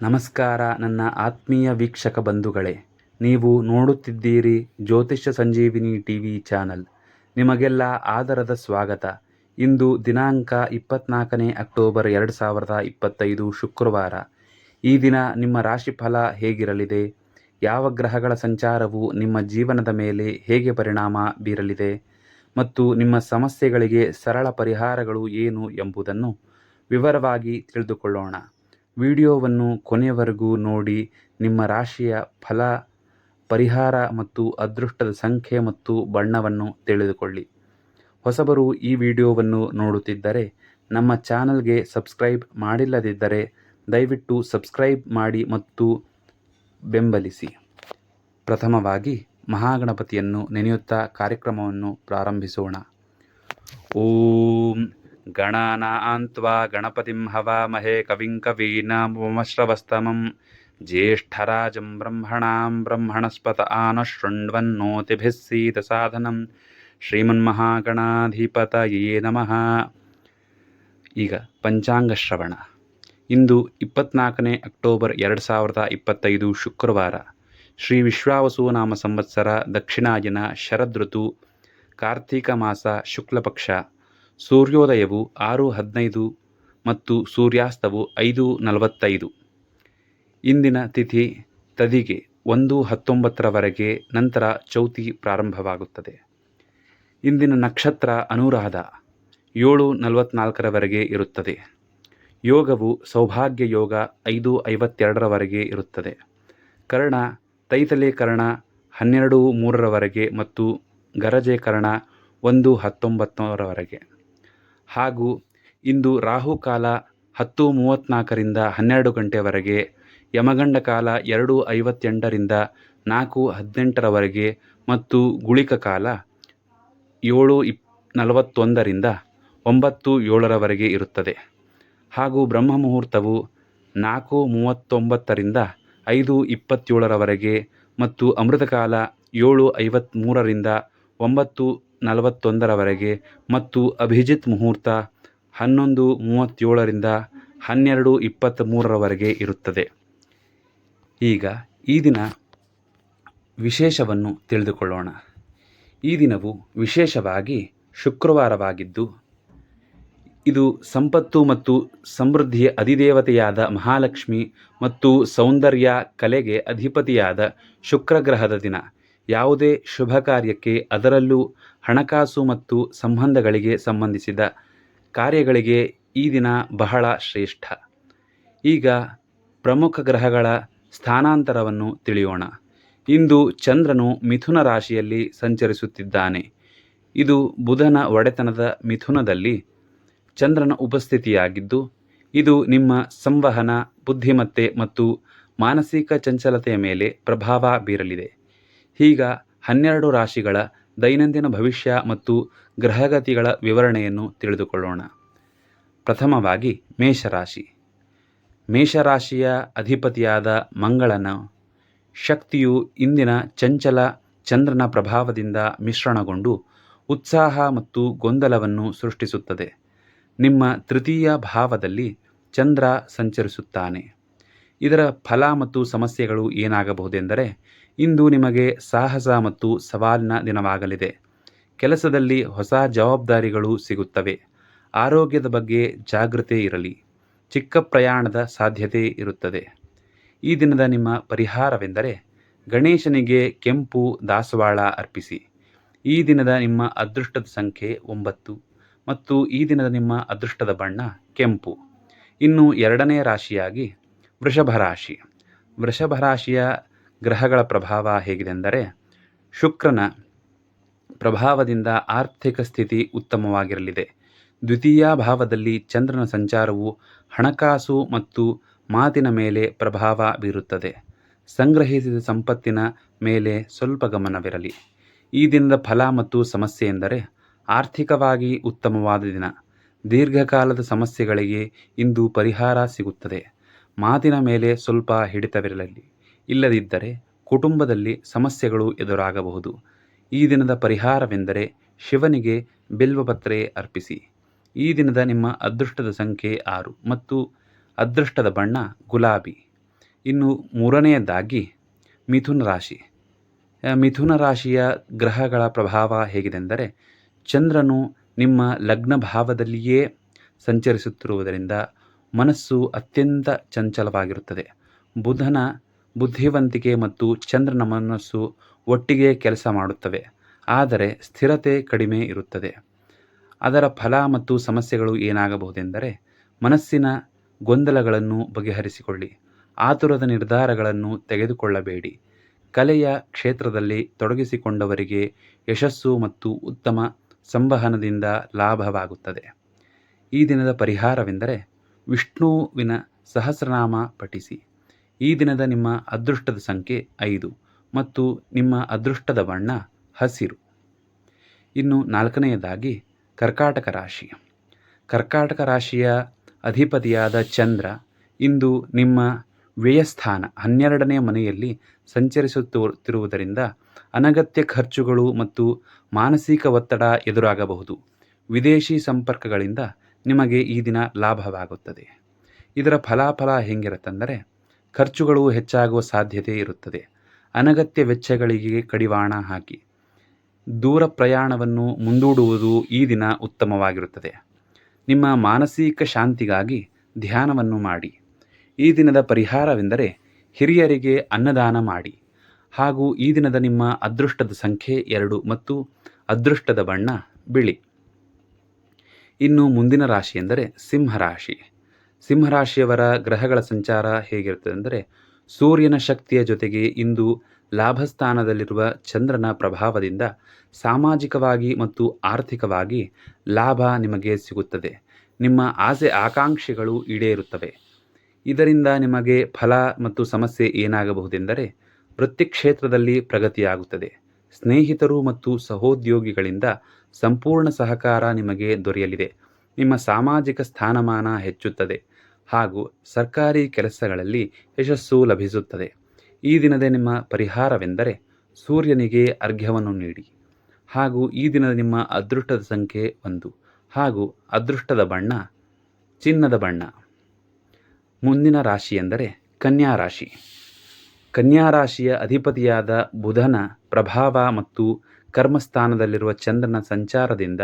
ನಮಸ್ಕಾರ ನನ್ನ ಆತ್ಮೀಯ ವೀಕ್ಷಕ ಬಂಧುಗಳೇ, ನೀವು ನೋಡುತ್ತಿದ್ದೀರಿ ಜ್ಯೋತಿಷ್ಯ ಸಂಜೀವಿನಿ ಟಿ ವಿ ಚಾನಲ್. ನಿಮಗೆಲ್ಲ ಆದರದ ಸ್ವಾಗತ. ಇಂದು ದಿನಾಂಕ ಇಪ್ಪತ್ನಾಲ್ಕನೇ ಅಕ್ಟೋಬರ್ ಎರಡು ಸಾವಿರದ ಇಪ್ಪತ್ತೈದು ಶುಕ್ರವಾರ. ಈ ದಿನ ನಿಮ್ಮ ರಾಶಿಫಲ ಹೇಗಿರಲಿದೆ? ಯಾವ ಗ್ರಹಗಳ ಸಂಚಾರವು ನಿಮ್ಮ ಜೀವನದ ಮೇಲೆ ಹೇಗೆ ಪರಿಣಾಮ ಬೀರಲಿದೆ? ಮತ್ತು ನಿಮ್ಮ ಸಮಸ್ಯೆಗಳಿಗೆ ಸರಳ ಪರಿಹಾರಗಳು ಏನು ಎಂಬುದನ್ನು ವಿವರವಾಗಿ ತಿಳಿದುಕೊಳ್ಳೋಣ. ವಿಡಿಯೋವನ್ನು ಕೊನೆಯವರೆಗೂ ನೋಡಿ. ನಿಮ್ಮ ರಾಶಿಯ ಫಲ, ಪರಿಹಾರ ಮತ್ತು ಅದೃಷ್ಟದ ಸಂಖ್ಯೆ ಮತ್ತು ಬಣ್ಣವನ್ನು ತಿಳಿದುಕೊಳ್ಳಿ. ಹೊಸಬರು ಈ ವಿಡಿಯೋವನ್ನು ನೋಡುತ್ತಿದ್ದರೆ ನಮ್ಮ ಚಾನಲ್ಗೆ ಸಬ್ಸ್ಕ್ರೈಬ್ ಮಾಡಿಲ್ಲದಿದ್ದರೆ ದಯವಿಟ್ಟು ಸಬ್ಸ್ಕ್ರೈಬ್ ಮಾಡಿ ಮತ್ತು ಬೆಂಬಲಿಸಿ. ಪ್ರಥಮವಾಗಿ ಮಹಾಗಣಪತಿಯನ್ನು ನೆನೆಯುತ್ತಾ ಕಾರ್ಯಕ್ರಮವನ್ನು ಪ್ರಾರಂಭಿಸೋಣ. ಓಂ ಗಣಾನಾನ್ತ್ವಾ ಗಣಪತಿಂ ಹವಾಮಹೇ ಕವಿಂ ಕವೀನಾಮಶ್ರವಸ್ತಮಂ ಬ್ರಹ್ಮಣಾಂ ಬ್ರಹ್ಮಣಸ್ಪತ ಆನ ಶೃಣ್ವನ್ನೋತಿಭಿः ಸೀದಸಾಧನಂ ಶ್ರೀಮನ್ಮಹಾಗಣಾಧಿಪತಯೇ ನಮಃ ಈಗ ಪಂಚಾಂಗ ಶ್ರವಣ ಇಂದು ಇಪ್ಪತ್ನಾಲ್ಕನೇ ಅಕ್ಟೋಬರ್ ಎರಡು ಸಾವಿರದ ಇಪ್ಪತ್ತೈದು ಶುಕ್ರವಾರ. ಶ್ರೀ ವಿಶ್ವಾವಸು ನಾಮ ಸಂವತ್ಸರ ದಕ್ಷಿಣಾಯನ ಶರದೃತು, ಕಾರ್ತೀಕ ಮಾಸ ಶುಕ್ಲಪಕ್ಷ. ಸೂರ್ಯೋದಯವು ಆರು ಹದಿನೈದು ಮತ್ತು ಸೂರ್ಯಾಸ್ತವು ಐದು ನಲವತ್ತೈದು. ಇಂದಿನ ತಿಥಿ ತದಿಗೆ ಒಂದು ಹತ್ತೊಂಬತ್ತರವರೆಗೆ ನಂತರ ಚೌತಿ ಪ್ರಾರಂಭವಾಗುತ್ತದೆ. ಇಂದಿನ ನಕ್ಷತ್ರ ಅನುರಾಧ ಏಳು ನಲವತ್ನಾಲ್ಕರವರೆಗೆ ಇರುತ್ತದೆ. ಯೋಗವು ಸೌಭಾಗ್ಯ ಯೋಗ ಐದು ಐವತ್ತೆರಡರವರೆಗೆ ಇರುತ್ತದೆ. ಕರ್ಣ ತೈತಲೀಕರಣ ಕರ್ಣ ಹನ್ನೆರಡು ಮೂರರವರೆಗೆ ಮತ್ತು ಗರಜೇಕರಣ ಕರ್ಣ ಒಂದು ಹತ್ತೊಂಬತ್ತರವರೆಗೆ. ಹಾಗೂ ಇಂದು ರಾಹುಕಾಲ ಹತ್ತು ಮೂವತ್ತ್ನಾಲ್ಕರಿಂದ ಹನ್ನೆರಡು ಗಂಟೆವರೆಗೆ, ಯಮಗಂಡ ಕಾಲ ಎರಡು ಐವತ್ತೆಂಟರಿಂದ ನಾಲ್ಕು ಹದಿನೆಂಟರವರೆಗೆ ಮತ್ತು ಗುಳಿಕ ಕಾಲ ಏಳು ಇಪ್ ನಲವತ್ತೊಂದರಿಂದ ಒಂಬತ್ತು ಏಳರವರೆಗೆ ಇರುತ್ತದೆ. ಹಾಗೂ ಬ್ರಹ್ಮ ಮುಹೂರ್ತವು ನಾಲ್ಕು ಮೂವತ್ತೊಂಬತ್ತರಿಂದ ಐದು ಇಪ್ಪತ್ತೇಳರವರೆಗೆ ಮತ್ತು ಅಮೃತಕಾಲ ಏಳು ಐವತ್ತ್ಮೂರರಿಂದ ಒಂಬತ್ತು ನಲವತ್ತೊಂದರವರೆಗೆ ಮತ್ತು ಅಭಿಜಿತ್ ಮುಹೂರ್ತ ಹನ್ನೊಂದು ಮೂವತ್ತೇಳರಿಂದ ಹನ್ನೆರಡು ಇಪ್ಪತ್ತ್ಮೂರರವರೆಗೆ ಇರುತ್ತದೆ. ಈಗ ಈ ದಿನ ವಿಶೇಷವನ್ನು ತಿಳಿದುಕೊಳ್ಳೋಣ. ಈ ದಿನವು ವಿಶೇಷವಾಗಿ ಶುಕ್ರವಾರವಾಗಿದ್ದು, ಇದು ಸಂಪತ್ತು ಮತ್ತು ಸಮೃದ್ಧಿಯ ಅಧಿದೇವತೆಯಾದ ಮಹಾಲಕ್ಷ್ಮಿ ಮತ್ತು ಸೌಂದರ್ಯ ಕಲೆಗೆ ಅಧಿಪತಿಯಾದ ಶುಕ್ರಗ್ರಹದ ದಿನ. ಯಾವುದೇ ಶುಭ ಕಾರ್ಯಕ್ಕೆ ಅದರಲ್ಲೂ ಹಣಕಾಸು ಮತ್ತು ಸಂಬಂಧಗಳಿಗೆ ಸಂಬಂಧಿಸಿದ ಕಾರ್ಯಗಳಿಗೆ ಈ ದಿನ ಬಹಳ ಶ್ರೇಷ್ಠ. ಈಗ ಪ್ರಮುಖ ಗ್ರಹಗಳ ಸ್ಥಾನಾಂತರವನ್ನು ತಿಳಿಯೋಣ. ಇಂದು ಚಂದ್ರನು ಮಿಥುನ ರಾಶಿಯಲ್ಲಿ ಸಂಚರಿಸುತ್ತಿದ್ದಾನೆ. ಇದು ಬುಧನ ಒಡೆತನದ ಮಿಥುನದಲ್ಲಿ ಚಂದ್ರನ ಉಪಸ್ಥಿತಿಯಾಗಿದ್ದು, ಇದು ನಿಮ್ಮ ಸಂವಹನ, ಬುದ್ಧಿಮತ್ತೆ ಮತ್ತು ಮಾನಸಿಕ ಚಂಚಲತೆಯ ಮೇಲೆ ಪ್ರಭಾವ ಬೀರಲಿದೆ. ಈಗ ಹನ್ನೆರಡು ರಾಶಿಗಳ ದೈನಂದಿನ ಭವಿಷ್ಯ ಮತ್ತು ಗ್ರಹಗತಿಗಳ ವಿವರಣೆಯನ್ನು ತಿಳಿದುಕೊಳ್ಳೋಣ. ಪ್ರಥಮವಾಗಿ ಮೇಷರಾಶಿ. ಮೇಷರಾಶಿಯ ಅಧಿಪತಿಯಾದ ಮಂಗಳನ ಶಕ್ತಿಯು ಇಂದಿನ ಚಂಚಲ ಚಂದ್ರನ ಪ್ರಭಾವದಿಂದ ಮಿಶ್ರಣಗೊಂಡು ಉತ್ಸಾಹ ಮತ್ತು ಗೊಂದಲವನ್ನು ಸೃಷ್ಟಿಸುತ್ತದೆ. ನಿಮ್ಮ ತೃತೀಯ ಭಾವದಲ್ಲಿ ಚಂದ್ರ ಸಂಚರಿಸುತ್ತಾನೆ. ಇದರ ಫಲ ಮತ್ತು ಸಮಸ್ಯೆಗಳು ಏನಾಗಬಹುದೆಂದರೆ ಇಂದು ನಿಮಗೆ ಸಾಹಸ ಮತ್ತು ಸವಾಲಿನ ದಿನವಾಗಲಿದೆ. ಕೆಲಸದಲ್ಲಿ ಹೊಸ ಜವಾಬ್ದಾರಿಗಳು ಸಿಗುತ್ತವೆ. ಆರೋಗ್ಯದ ಬಗ್ಗೆ ಜಾಗೃತೆ ಇರಲಿ. ಚಿಕ್ಕ ಪ್ರಯಾಣದ ಸಾಧ್ಯತೆ ಇರುತ್ತದೆ. ಈ ದಿನದ ನಿಮ್ಮ ಪರಿಹಾರವೆಂದರೆ ಗಣೇಶನಿಗೆ ಕೆಂಪು ದಾಸವಾಳ ಅರ್ಪಿಸಿ. ಈ ದಿನದ ನಿಮ್ಮ ಅದೃಷ್ಟದ ಸಂಖ್ಯೆ ಒಂಬತ್ತು ಮತ್ತು ಈ ದಿನದ ನಿಮ್ಮ ಅದೃಷ್ಟದ ಬಣ್ಣ ಕೆಂಪು. ಇನ್ನು ಎರಡನೇ ರಾಶಿಯಾಗಿ ವೃಷಭ ರಾಶಿ. ವೃಷಭ ರಾಶಿಯ ಗ್ರಹಗಳ ಪ್ರಭಾವ ಹೇಗಿದೆ ಹೇಗಿದೆಂದರೆ ಶುಕ್ರನ ಪ್ರಭಾವದಿಂದ ಆರ್ಥಿಕ ಸ್ಥಿತಿ ಉತ್ತಮವಾಗಿರಲಿದೆ. ದ್ವಿತೀಯ ಭಾವದಲ್ಲಿ ಚಂದ್ರನ ಸಂಚಾರವು ಹಣಕಾಸು ಮತ್ತು ಮಾತಿನ ಮೇಲೆ ಪ್ರಭಾವ ಬೀರುತ್ತದೆ. ಸಂಗ್ರಹಿಸಿದ ಸಂಪತ್ತಿನ ಮೇಲೆ ಸ್ವಲ್ಪ ಗಮನವಿರಲಿ. ಈ ದಿನದ ಫಲ ಮತ್ತು ಸಮಸ್ಯೆ ಎಂದರೆ ಆರ್ಥಿಕವಾಗಿ ಉತ್ತಮವಾದ ದಿನ. ದೀರ್ಘಕಾಲದ ಸಮಸ್ಯೆಗಳಿಗೆ ಇಂದು ಪರಿಹಾರ ಸಿಗುತ್ತದೆ. ಮಾತಿನ ಮೇಲೆ ಸ್ವಲ್ಪ ಹಿಡಿತವಿರಲಿ. ಇಲ್ಲದಿದ್ದರೆ ಕುಟುಂಬದಲ್ಲಿ ಸಮಸ್ಯೆಗಳು ಎದುರಾಗಬಹುದು. ಈ ದಿನದ ಪರಿಹಾರವೆಂದರೆ ಶಿವನಿಗೆ ಬಿಲ್ವಪತ್ರೆ ಅರ್ಪಿಸಿ. ಈ ದಿನದ ನಿಮ್ಮ ಅದೃಷ್ಟದ ಸಂಖ್ಯೆ ಆರು ಮತ್ತು ಅದೃಷ್ಟದ ಬಣ್ಣ ಗುಲಾಬಿ. ಇನ್ನು ಮೂರನೆಯದಾಗಿ ಮಿಥುನ ರಾಶಿ. ಮಿಥುನ ರಾಶಿಯ ಗ್ರಹಗಳ ಪ್ರಭಾವ ಹೇಗಿದೆಂದರೆ ಚಂದ್ರನು ನಿಮ್ಮ ಲಗ್ನ ಭಾವದಲ್ಲಿಯೇ ಸಂಚರಿಸುತ್ತಿರುವುದರಿಂದ ಮನಸ್ಸು ಅತ್ಯಂತ ಚಂಚಲವಾಗಿರುತ್ತದೆ. ಬುಧನ ಬುದ್ಧಿವಂತಿಕೆ ಮತ್ತು ಚಂದ್ರನ ಮನಸ್ಸು ಒಟ್ಟಿಗೆ ಕೆಲಸ ಮಾಡುತ್ತವೆ, ಆದರೆ ಸ್ಥಿರತೆ ಕಡಿಮೆ ಇರುತ್ತದೆ. ಅದರ ಫಲ ಮತ್ತು ಸಮಸ್ಯೆಗಳು ಏನಾಗಬಹುದೆಂದರೆ, ಮನಸ್ಸಿನ ಗೊಂದಲಗಳನ್ನು ಬಗೆಹರಿಸಿಕೊಳ್ಳಿ, ಆತುರದ ನಿರ್ಧಾರಗಳನ್ನು ತೆಗೆದುಕೊಳ್ಳಬೇಡಿ, ಕಲೆಯ ಕ್ಷೇತ್ರದಲ್ಲಿ ತೊಡಗಿಸಿಕೊಂಡವರಿಗೆ ಯಶಸ್ಸು ಮತ್ತು ಉತ್ತಮ ಸಂವಹನದಿಂದ ಲಾಭವಾಗುತ್ತದೆ. ಈ ದಿನದ ಪರಿಹಾರವೆಂದರೆ ವಿಷ್ಣುವಿನ ಸಹಸ್ರನಾಮ ಪಠಿಸಿ. ಈ ದಿನದ ನಿಮ್ಮ ಅದೃಷ್ಟದ ಸಂಖ್ಯೆ ಐದು ಮತ್ತು ನಿಮ್ಮ ಅದೃಷ್ಟದ ಬಣ್ಣ ಹಸಿರು. ಇನ್ನು ನಾಲ್ಕನೆಯದಾಗಿ ಕರ್ಕಾಟಕ ರಾಶಿ. ಕರ್ಕಾಟಕ ರಾಶಿಯ ಅಧಿಪತಿಯಾದ ಚಂದ್ರ ಇಂದು ನಿಮ್ಮ ವ್ಯಯಸ್ಥಾನ ಹನ್ನೆರಡನೇ ಮನೆಯಲ್ಲಿ ಸಂಚರಿಸುತ್ತಿರುವುದರಿಂದ ಅನಗತ್ಯ ಖರ್ಚುಗಳು ಮತ್ತು ಮಾನಸಿಕ ಒತ್ತಡ ಎದುರಾಗಬಹುದು. ವಿದೇಶಿ ಸಂಪರ್ಕಗಳಿಂದ ನಿಮಗೆ ಈ ದಿನ ಲಾಭವಾಗುತ್ತದೆ. ಇದರ ಫಲಾಫಲ ಹೆಂಗಿರುತ್ತಂದರೆ ಖರ್ಚುಗಳು ಹೆಚ್ಚಾಗುವ ಸಾಧ್ಯತೆ ಇರುತ್ತದೆ. ಅನಗತ್ಯ ವೆಚ್ಚಗಳಿಗೆ ಕಡಿವಾಣ ಹಾಕಿ. ದೂರ ಪ್ರಯಾಣವನ್ನು ಮುಂದೂಡುವುದು ಈ ದಿನ ಉತ್ತಮವಾಗಿರುತ್ತದೆ. ನಿಮ್ಮ ಮಾನಸಿಕ ಶಾಂತಿಗಾಗಿ ಧ್ಯಾನವನ್ನು ಮಾಡಿ. ಈ ದಿನದ ಪರಿಹಾರವೆಂದರೆ ಹಿರಿಯರಿಗೆ ಅನ್ನದಾನ ಮಾಡಿ. ಹಾಗೂ ಈ ದಿನದ ನಿಮ್ಮ ಅದೃಷ್ಟದ ಸಂಖ್ಯೆ ಎರಡು ಮತ್ತು ಅದೃಷ್ಟದ ಬಣ್ಣ ಬಿಳಿ. ಇನ್ನು ಮುಂದಿನ ರಾಶಿ ಎಂದರೆ ಸಿಂಹರಾಶಿ ಸಿಂಹರಾಶಿಯವರ ಗ್ರಹಗಳ ಸಂಚಾರ ಹೇಗಿರುತ್ತದೆ ಅಂದರೆ ಸೂರ್ಯನ ಶಕ್ತಿಯ ಜೊತೆಗೆ ಇಂದು ಲಾಭಸ್ಥಾನದಲ್ಲಿರುವ ಚಂದ್ರನ ಪ್ರಭಾವದಿಂದ ಸಾಮಾಜಿಕವಾಗಿ ಮತ್ತು ಆರ್ಥಿಕವಾಗಿ ಲಾಭ ನಿಮಗೆ ಸಿಗುತ್ತದೆ. ನಿಮ್ಮ ಆಸೆ ಆಕಾಂಕ್ಷೆಗಳು ಈಡೇರುತ್ತವೆ. ಇದರಿಂದ ನಿಮಗೆ ಫಲ ಮತ್ತು ಸಮಸ್ಯೆ ಏನಾಗಬಹುದೆಂದರೆ ವೃತ್ತಿ ಕ್ಷೇತ್ರದಲ್ಲಿ ಪ್ರಗತಿಯಾಗುತ್ತದೆ. ಸ್ನೇಹಿತರು ಮತ್ತು ಸಹೋದ್ಯೋಗಿಗಳಿಂದ ಸಂಪೂರ್ಣ ಸಹಕಾರ ನಿಮಗೆ ದೊರೆಯಲಿದೆ. ನಿಮ್ಮ ಸಾಮಾಜಿಕ ಸ್ಥಾನಮಾನ ಹೆಚ್ಚುತ್ತದೆ. ಹಾಗೂ ಸರ್ಕಾರಿ ಕೆಲಸಗಳಲ್ಲಿ ಯಶಸ್ಸು ಲಭಿಸುತ್ತದೆ. ಈ ದಿನದ ನಿಮ್ಮ ಪರಿಹಾರವೆಂದರೆ ಸೂರ್ಯನಿಗೆ ಅರ್ಘ್ಯವನ್ನು ನೀಡಿ. ಹಾಗೂ ಈ ದಿನದ ನಿಮ್ಮ ಅದೃಷ್ಟದ ಸಂಖ್ಯೆ ಒಂದು. ಹಾಗೂ ಅದೃಷ್ಟದ ಬಣ್ಣ, ಚಿನ್ನದ ಬಣ್ಣ. ಮುಂದಿನ ರಾಶಿ ಎಂದರೆ ಕನ್ಯಾ ರಾಶಿ. ಕನ್ಯಾ ರಾಶಿಯ ಅಧಿಪತಿಯಾದ ಬುಧನ ಪ್ರಭಾವ ಮತ್ತು ಕರ್ಮಸ್ಥಾನದಲ್ಲಿರುವ ಚಂದ್ರನ ಸಂಚಾರದಿಂದ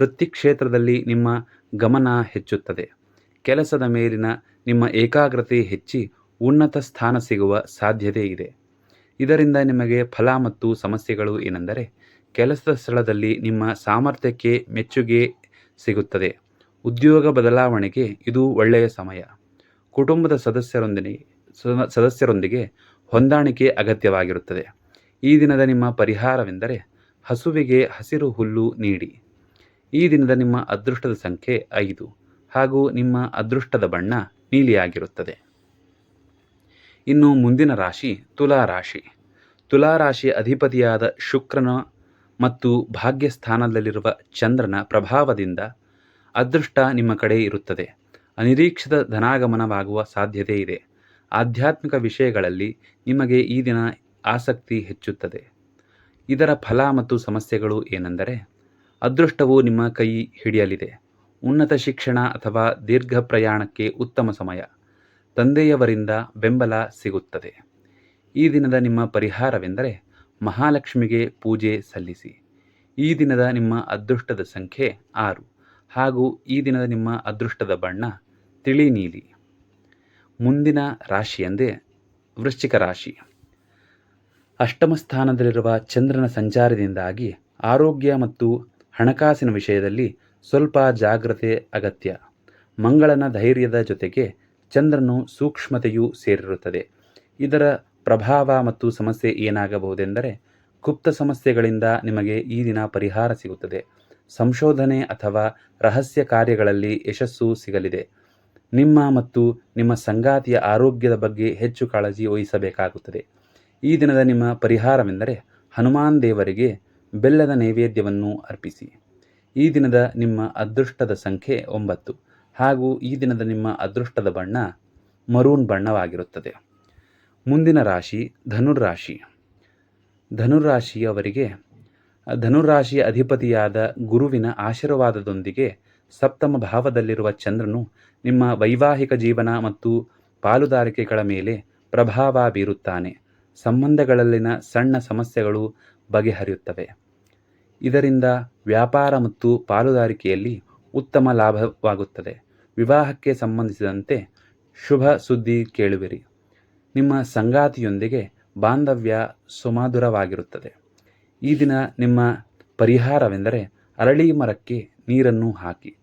ವೃತ್ತಿ ಕ್ಷೇತ್ರದಲ್ಲಿ ನಿಮ್ಮ ಗಮನ ಹೆಚ್ಚುತ್ತದೆ. ಕೆಲಸದ ಮೇಲಿನ ನಿಮ್ಮ ಏಕಾಗ್ರತೆ ಹೆಚ್ಚಿ ಉನ್ನತ ಸ್ಥಾನ ಸಿಗುವ ಸಾಧ್ಯತೆ ಇದೆ. ಇದರಿಂದ ನಿಮಗೆ ಫಲ ಮತ್ತು ಸಮಸ್ಯೆಗಳು ಏನೆಂದರೆ ಕೆಲಸದ ಸ್ಥಳದಲ್ಲಿ ನಿಮ್ಮ ಸಾಮರ್ಥ್ಯಕ್ಕೆ ಮೆಚ್ಚುಗೆ ಸಿಗುತ್ತದೆ. ಉದ್ಯೋಗ ಬದಲಾವಣೆಗೆ ಇದು ಒಳ್ಳೆಯ ಸಮಯ. ಕುಟುಂಬದ ಸದಸ್ಯರೊಂದಿಗೆ, ಸದ- ಸದಸ್ಯರೊಂದಿಗೆ ಹೊಂದಾಣಿಕೆ ಅಗತ್ಯವಾಗಿರುತ್ತದೆ. ಈ ದಿನದ ನಿಮ್ಮ ಪರಿಹಾರವೆಂದರೆ ಹಸುವಿಗೆ ಹಸಿರು ಹುಲ್ಲು ನೀಡಿ. ಈ ದಿನದ ನಿಮ್ಮ ಅದೃಷ್ಟದ ಸಂಖ್ಯೆ ಐದು. ಹಾಗೂ ನಿಮ್ಮ ಅದೃಷ್ಟದ ಬಣ್ಣ ನೀಲಿಯಾಗಿರುತ್ತದೆ. ಇನ್ನು ಮುಂದಿನ ರಾಶಿ ತುಲಾ ರಾಶಿ. ತುಲಾ ಅಧಿಪತಿಯಾದ ಶುಕ್ರನ ಮತ್ತು ಭಾಗ್ಯಸ್ಥಾನದಲ್ಲಿರುವ ಚಂದ್ರನ ಪ್ರಭಾವದಿಂದ ಅದೃಷ್ಟ ನಿಮ್ಮ ಕಡೆ ಇರುತ್ತದೆ. ಅನಿರೀಕ್ಷಿತ ಧನಾಗಮನವಾಗುವ ಸಾಧ್ಯತೆ ಇದೆ. ಆಧ್ಯಾತ್ಮಿಕ ವಿಷಯಗಳಲ್ಲಿ ನಿಮಗೆ ಈ ದಿನ ಆಸಕ್ತಿ ಹೆಚ್ಚುತ್ತದೆ. ಇದರ ಫಲ ಮತ್ತು ಸಮಸ್ಯೆಗಳು ಏನೆಂದರೆ, ಅದೃಷ್ಟವು ನಿಮ್ಮ ಕೈ ಹಿಡಿಯಲಿದೆ. ಉನ್ನತ ಶಿಕ್ಷಣ ಅಥವಾ ದೀರ್ಘ ಪ್ರಯಾಣಕ್ಕೆ ಉತ್ತಮ ಸಮಯ. ತಂದೆಯವರಿಂದ ಬೆಂಬಲ ಸಿಗುತ್ತದೆ. ಈ ದಿನದ ನಿಮ್ಮ ಪರಿಹಾರವೆಂದರೆ ಮಹಾಲಕ್ಷ್ಮಿಗೆ ಪೂಜೆ ಸಲ್ಲಿಸಿ. ಈ ದಿನದ ನಿಮ್ಮ ಅದೃಷ್ಟದ ಸಂಖ್ಯೆ ಆರು. ಹಾಗೂ ಈ ದಿನದ ನಿಮ್ಮ ಅದೃಷ್ಟದ ಬಣ್ಣ ತಿಳಿ ನೀಲಿ ಮುಂದಿನ ರಾಶಿ ಎಂದೇ ವೃಶ್ಚಿಕ ರಾಶಿ. ಅಷ್ಟಮ ಸ್ಥಾನದಲ್ಲಿರುವ ಚಂದ್ರನ ಸಂಚಾರದಿಂದಾಗಿ ಆರೋಗ್ಯ ಮತ್ತು ಹಣಕಾಸಿನ ವಿಷಯದಲ್ಲಿ ಸ್ವಲ್ಪ ಜಾಗ್ರತೆ, ಅಗತ್ಯ. ಮಂಗಳನ ಧೈರ್ಯದ ಜೊತೆಗೆ ಚಂದ್ರನು ಸೂಕ್ಷ್ಮತೆಯೂ ಸೇರಿರುತ್ತದೆ. ಇದರ ಪ್ರಭಾವ ಮತ್ತು ಸಮಸ್ಯೆ ಏನಾಗಬಹುದೆಂದರೆ, ಗುಪ್ತ ಸಮಸ್ಯೆಗಳಿಂದ ನಿಮಗೆ ಈ ದಿನ ಪರಿಹಾರ ಸಿಗುತ್ತದೆ. ಸಂಶೋಧನೆ ಅಥವಾ ರಹಸ್ಯ ಕಾರ್ಯಗಳಲ್ಲಿ ಯಶಸ್ಸು ಸಿಗಲಿದೆ. ನಿಮ್ಮ ಮತ್ತು ನಿಮ್ಮ ಸಂಗಾತಿಯ ಆರೋಗ್ಯದ ಬಗ್ಗೆ ಹೆಚ್ಚು ಕಾಳಜಿ ವಹಿಸಬೇಕಾಗುತ್ತದೆ. ಈ ದಿನದ ನಿಮ್ಮ ಪರಿಹಾರವೆಂದರೆ ಹನುಮಾನ್ ದೇವರಿಗೆ ಬೆಲ್ಲದ ನೈವೇದ್ಯವನ್ನು ಅರ್ಪಿಸಿ. ಈ ದಿನದ ನಿಮ್ಮ ಅದೃಷ್ಟದ ಸಂಖ್ಯೆ ಒಂಬತ್ತು. ಹಾಗೂ ಈ ದಿನದ ನಿಮ್ಮ ಅದೃಷ್ಟದ ಬಣ್ಣ ಮರೂನ್ ಬಣ್ಣವಾಗಿರುತ್ತದೆ. ಮುಂದಿನ ರಾಶಿ ಧನುರಾಶಿ ಧನುರಾಶಿಯವರಿಗೆ ಧನುರಾಶಿಯ ಅಧಿಪತಿಯಾದ ಗುರುವಿನ ಆಶೀರ್ವಾದದೊಂದಿಗೆ ಸಪ್ತಮ ಭಾವದಲ್ಲಿರುವ ಚಂದ್ರನು ನಿಮ್ಮ ವೈವಾಹಿಕ ಜೀವನ ಮತ್ತು ಪಾಲುದಾರಿಕೆಗಳ ಮೇಲೆ ಪ್ರಭಾವ ಬೀರುತ್ತಾನೆ. ಸಂಬಂಧಗಳಲ್ಲಿನ ಸಣ್ಣ ಸಮಸ್ಯೆಗಳು ಬಗೆಹರಿಯುತ್ತವೆ. ಇದರಿಂದ ವ್ಯಾಪಾರ ಮತ್ತು ಪಾಲುದಾರಿಕೆಯಲ್ಲಿ ಉತ್ತಮ ಲಾಭವಾಗುತ್ತದೆ. ವಿವಾಹಕ್ಕೆ ಸಂಬಂಧಿಸಿದಂತೆ ಶುಭ ಸುದ್ದಿ ಕೇಳುವಿರಿ. ನಿಮ್ಮ ಸಂಗಾತಿಯೊಂದಿಗೆ ಬಾಂಧವ್ಯ ಸುಮಧುರವಾಗಿರುತ್ತದೆ. ಈ ದಿನ ನಿಮ್ಮ ಪರಿಹಾರವೆಂದರೆ ಅರಳಿ ಮರಕ್ಕೆ ನೀರನ್ನು ಹಾಕಿ.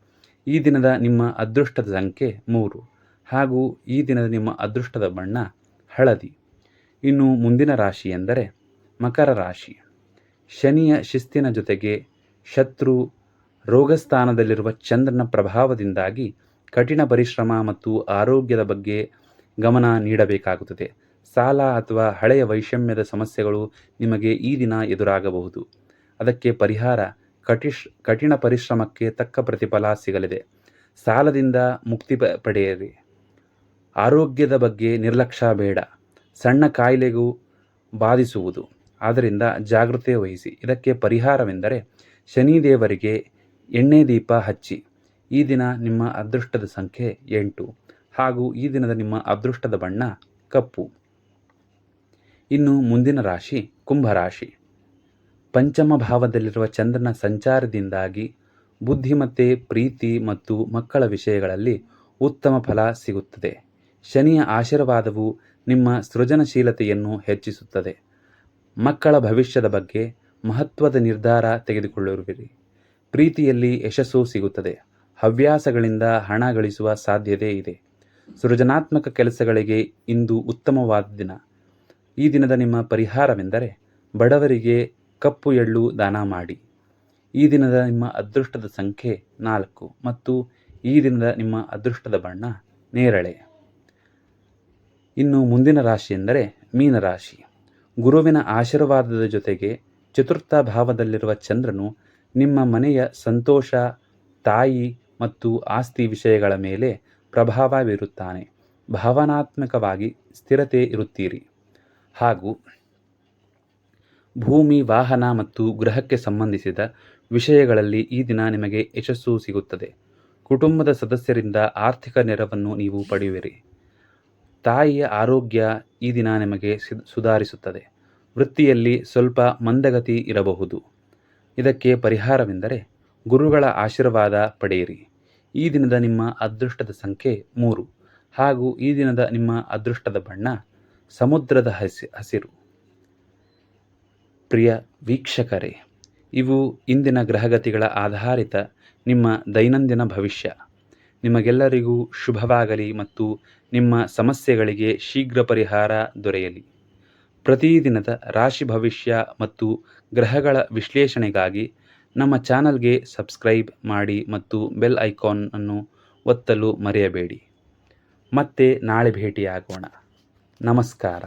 ಈ ದಿನದ ನಿಮ್ಮ ಅದೃಷ್ಟದ ಸಂಖ್ಯೆ ಮೂರು. ಹಾಗೂ ಈ ದಿನದ ನಿಮ್ಮ ಅದೃಷ್ಟದ ಬಣ್ಣ ಹಳದಿ. ಇನ್ನು ಮುಂದಿನ ರಾಶಿ ಎಂದರೆ ಮಕರ ರಾಶಿ. ಶನಿಯ ಶಿಸ್ತಿನ ಜೊತೆಗೆ ಶತ್ರು ರೋಗಸ್ಥಾನದಲ್ಲಿರುವ ಚಂದ್ರನ ಪ್ರಭಾವದಿಂದಾಗಿ ಕಠಿಣ ಪರಿಶ್ರಮ ಮತ್ತು ಆರೋಗ್ಯದ ಬಗ್ಗೆ ಗಮನ ನೀಡಬೇಕಾಗುತ್ತದೆ. ಸಾಲ ಅಥವಾ ಹಳೆಯ ವೈಷಮ್ಯದ ಸಮಸ್ಯೆಗಳು ನಿಮಗೆ ಈ ದಿನ ಎದುರಾಗಬಹುದು. ಅದಕ್ಕೆ ಪರಿಹಾರ ಕಟಿಶ್ ಕಠಿಣ ಪರಿಶ್ರಮಕ್ಕೆ ತಕ್ಕ ಪ್ರತಿಫಲ ಸಿಗಲಿದೆ. ಸಾಲದಿಂದ ಮುಕ್ತಿ ಪಡೆಯಿರಿ. ಆರೋಗ್ಯದ ಬಗ್ಗೆ ನಿರ್ಲಕ್ಷ್ಯ ಬೇಡ. ಸಣ್ಣ ಕಾಯಿಲೆಗೂ ಬಾಧಿಸುವುದು. ಆದ್ದರಿಂದ ಜಾಗೃತೆ ವಹಿಸಿ. ಇದಕ್ಕೆ ಪರಿಹಾರವೆಂದರೆ ಶನಿದೇವರಿಗೆ ಎಣ್ಣೆ ದೀಪ ಹಚ್ಚಿ. ಈ ದಿನ ನಿಮ್ಮ ಅದೃಷ್ಟದ ಸಂಖ್ಯೆ ಎಂಟು. ಹಾಗೂ ಈ ದಿನದ ನಿಮ್ಮ ಅದೃಷ್ಟದ ಬಣ್ಣ ಕಪ್ಪು. ಇನ್ನು ಮುಂದಿನ ರಾಶಿ ಕುಂಭರಾಶಿ ಪಂಚಮ ಭಾವದಲ್ಲಿರುವ ಚಂದ್ರನ ಸಂಚಾರದಿಂದಾಗಿ ಬುದ್ಧಿಮತ್ತೆ ಪ್ರೀತಿ ಮತ್ತು ಮಕ್ಕಳ ವಿಷಯಗಳಲ್ಲಿ ಉತ್ತಮ ಫಲ ಸಿಗುತ್ತದೆ. ಶನಿಯ ಆಶೀರ್ವಾದವು ನಿಮ್ಮ ಸೃಜನಶೀಲತೆಯನ್ನು ಹೆಚ್ಚಿಸುತ್ತದೆ. ಮಕ್ಕಳ ಭವಿಷ್ಯದ ಬಗ್ಗೆ ಮಹತ್ವದ ನಿರ್ಧಾರ ತೆಗೆದುಕೊಳ್ಳುವಿರಿ. ಪ್ರೀತಿಯಲ್ಲಿ ಯಶಸ್ಸು ಸಿಗುತ್ತದೆ. ಹವ್ಯಾಸಗಳಿಂದ ಹಣ ಗಳಿಸುವ ಸಾಧ್ಯತೆ ಇದೆ. ಸೃಜನಾತ್ಮಕ ಕೆಲಸಗಳಿಗೆ ಇಂದು ಉತ್ತಮವಾದ ದಿನ. ಈ ದಿನದ ನಿಮ್ಮ ಪರಿಹಾರವೆಂದರೆ ಬಡವರಿಗೆ ಕಪ್ಪು ಎಳ್ಳು ದಾನ ಮಾಡಿ. ಈ ದಿನದ ನಿಮ್ಮ ಅದೃಷ್ಟದ ಸಂಖ್ಯೆ ನಾಲ್ಕು ಮತ್ತು ಈ ದಿನದ ನಿಮ್ಮ ಅದೃಷ್ಟದ ಬಣ್ಣ ನೇರಳೆ. ಇನ್ನು ಮುಂದಿನ ರಾಶಿ ಎಂದರೆ ಮೀನರಾಶಿ. ಗುರುವಿನ ಆಶೀರ್ವಾದದ ಜೊತೆಗೆ ಚತುರ್ಥ ಭಾವದಲ್ಲಿರುವ ಚಂದ್ರನು ನಿಮ್ಮ ಮನೆಯ ಸಂತೋಷ, ತಾಯಿ ಮತ್ತು ಆಸ್ತಿ ವಿಷಯಗಳ ಮೇಲೆ ಪ್ರಭಾವ ಬೀರುತ್ತಾನೆ ಭಾವನಾತ್ಮಕವಾಗಿ ಸ್ಥಿರತೆ ಇರುತ್ತೀರಿ. ಹಾಗೂ ಭೂಮಿ, ವಾಹನ ಮತ್ತು ಗೃಹಕ್ಕೆ ಸಂಬಂಧಿಸಿದ ವಿಷಯಗಳಲ್ಲಿ ಈ ದಿನ ನಿಮಗೆ ಯಶಸ್ಸು ಸಿಗುತ್ತದೆ. ಕುಟುಂಬದ ಸದಸ್ಯರಿಂದ ಆರ್ಥಿಕ ನೆರವನ್ನು ನೀವು ಪಡೆಯುವಿರಿ. ತಾಯಿಯ ಆರೋಗ್ಯ ಈ ದಿನ ನಿಮಗೆ ಸುಧಾರಿಸುತ್ತದೆ. ವೃತ್ತಿಯಲ್ಲಿ ಸ್ವಲ್ಪ ಮಂದಗತಿ ಇರಬಹುದು. ಇದಕ್ಕೆ ಪರಿಹಾರವೆಂದರೆ ಗುರುಗಳ ಆಶೀರ್ವಾದ ಪಡೆಯಿರಿ. ಈ ದಿನದ ನಿಮ್ಮ ಅದೃಷ್ಟದ ಸಂಖ್ಯೆ ಮೂರು. ಹಾಗೂ ಈ ದಿನದ ನಿಮ್ಮ ಅದೃಷ್ಟದ ಬಣ್ಣ ಸಮುದ್ರದ ಹಸಿ, ಹಸಿರು. ಪ್ರಿಯ ವೀಕ್ಷಕರೇ, ಇವು ಇಂದಿನ ಗ್ರಹಗತಿಗಳ ಆಧಾರಿತ ನಿಮ್ಮ ದೈನಂದಿನ ಭವಿಷ್ಯ. ನಿಮಗೆಲ್ಲರಿಗೂ ಶುಭವಾಗಲಿ ಮತ್ತು ನಿಮ್ಮ ಸಮಸ್ಯೆಗಳಿಗೆ ಶೀಘ್ರ ಪರಿಹಾರ ದೊರೆಯಲಿ. ಪ್ರತಿದಿನದ ರಾಶಿ ಭವಿಷ್ಯ ಮತ್ತು ಗ್ರಹಗಳ ವಿಶ್ಲೇಷಣೆಗಾಗಿ ನಮ್ಮ ಚಾನಲ್ಗೆ ಸಬ್ಸ್ಕ್ರೈಬ್ ಮಾಡಿ ಮತ್ತು ಬೆಲ್ ಐಕಾನ್ ಅನ್ನು ಒತ್ತಲು ಮರೆಯಬೇಡಿ. ಮತ್ತೆ ನಾಳೆ ಭೇಟಿಯಾಗೋಣ. ನಮಸ್ಕಾರ.